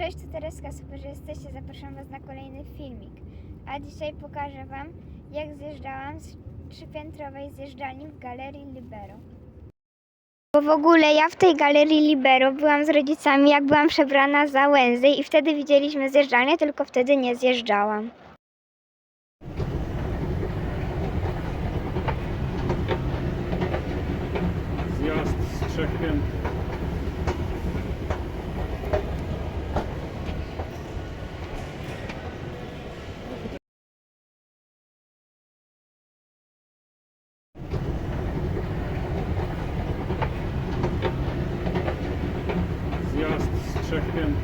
Cześć, tu Tereska, super, że jesteście. Zapraszam Was na kolejny filmik. A dzisiaj pokażę Wam, jak zjeżdżałam z trzypiętrowej zjeżdżalni w Galerii Libero. Bo w ogóle ja w tej Galerii Libero byłam z rodzicami, jak byłam przebrana za Łęzy i wtedy widzieliśmy zjeżdżalnię, tylko wtedy nie zjeżdżałam. Zjazd z trzech pięt. Zjazd z trzech pięt.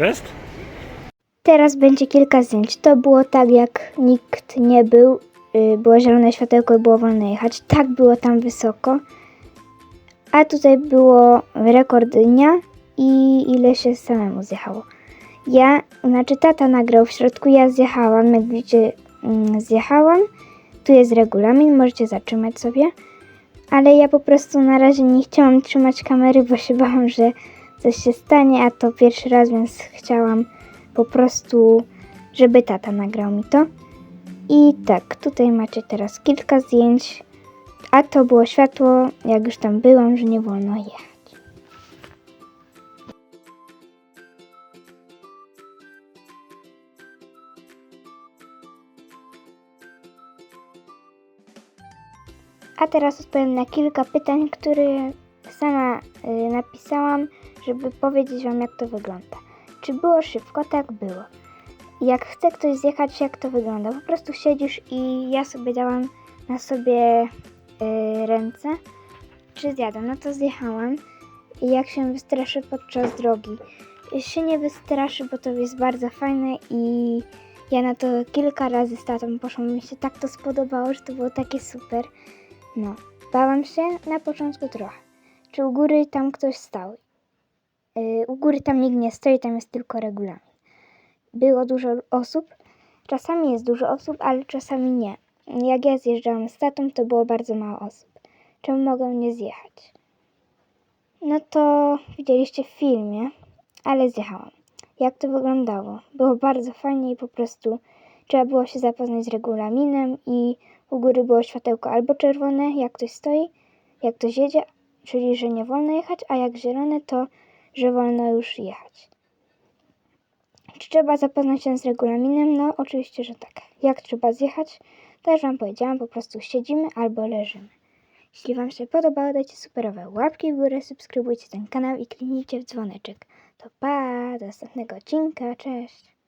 Jest? Teraz będzie kilka zdjęć. To było tak, jak nikt nie był. y, Było zielone światełko i było wolno jechać. Tak było tam wysoko. A tutaj było rekord dnia i ile się samemu zjechało. Ja, znaczy tata nagrał w środku, ja zjechałam, jak widzicie, mm, zjechałam. Tu jest regulamin, możecie zatrzymać sobie. Ale ja po prostu na razie nie chciałam trzymać kamery, bo się bałam, że coś się stanie, a to pierwszy raz, więc chciałam po prostu, żeby tata nagrał mi to. I tak, tutaj macie teraz kilka zdjęć, a to było światło, jak już tam byłam, że nie wolno jechać. A teraz odpowiem na kilka pytań, które sama y, napisałam, żeby powiedzieć Wam, jak to wygląda. Czy było szybko? Tak było. Jak chce ktoś zjechać, jak to wygląda? Po prostu siedzisz i ja sobie dałam na sobie y, ręce. Czy zjadę? No to zjechałam. I jak się wystraszy podczas drogi? Się nie wystraszy, bo to jest bardzo fajne i ja na to kilka razy z tatą poszłam. Mi się tak to spodobało, że to było takie super. No, bałam się na początku trochę. Czy u góry tam ktoś stał? Yy, u góry tam nikt nie stoi, tam jest tylko regulamin. Było dużo osób. Czasami jest dużo osób, ale czasami nie. Jak ja zjeżdżałam z tatą, to było bardzo mało osób. Czemu mogą nie zjechać? No to widzieliście w filmie, ale zjechałam. Jak to wyglądało? Było bardzo fajnie i po prostu trzeba było się zapoznać z regulaminem i u góry było światełko albo czerwone, jak ktoś stoi, jak ktoś jedzie, czyli że nie wolno jechać, a jak zielone, to że wolno już jechać. Czy trzeba zapoznać się z regulaminem? No, oczywiście, że tak. Jak trzeba zjechać? Też Wam powiedziałam, po prostu siedzimy albo leżymy. Jeśli Wam się podobało, dajcie superowe łapki w górę, subskrybujcie ten kanał i kliknijcie w dzwoneczek. To pa, do następnego odcinka, cześć!